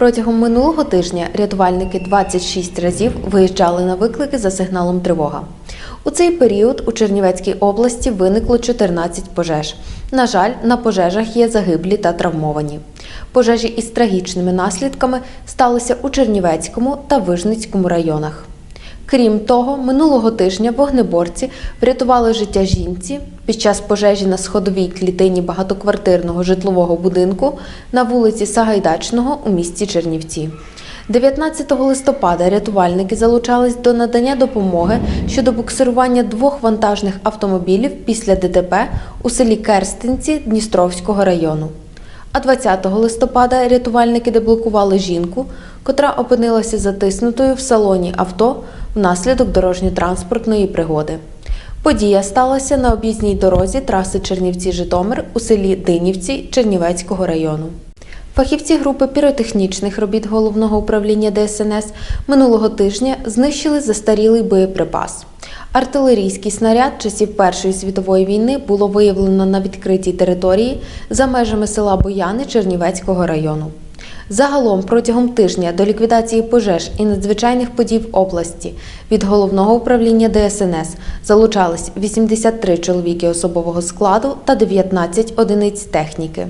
Протягом минулого тижня рятувальники 26 разів виїжджали на виклики за сигналом тривога. У цей період у Чернівецькій області виникло 14 пожеж. На жаль, на пожежах є загиблі та травмовані. Пожежі із трагічними наслідками сталися у Чернівецькому та Вижницькому районах. Крім того, минулого тижня вогнеборці врятували життя жінці під час пожежі на сходовій клітині багатоквартирного житлового будинку на вулиці Сагайдачного у місті Чернівці. 19 листопада рятувальники залучались до надання допомоги щодо буксирування двох вантажних автомобілів після ДТП у селі Керстинці Дністровського району. А 20 листопада рятувальники деблокували жінку, котра опинилася затиснутою в салоні авто внаслідок дорожньо-транспортної пригоди. Подія сталася на об'їзній дорозі траси Чернівці-Житомир у селі Динівці Чернівецького району. Фахівці групи піротехнічних робіт головного управління ДСНС минулого тижня знищили застарілий боєприпас. Артилерійський снаряд часів Першої світової війни було виявлено на відкритій території за межами села Бояни Чернівецького району. Загалом протягом тижня до ліквідації пожеж і надзвичайних подій в області від головного управління ДСНС залучались 83 чоловіки особового складу та 19 одиниць техніки.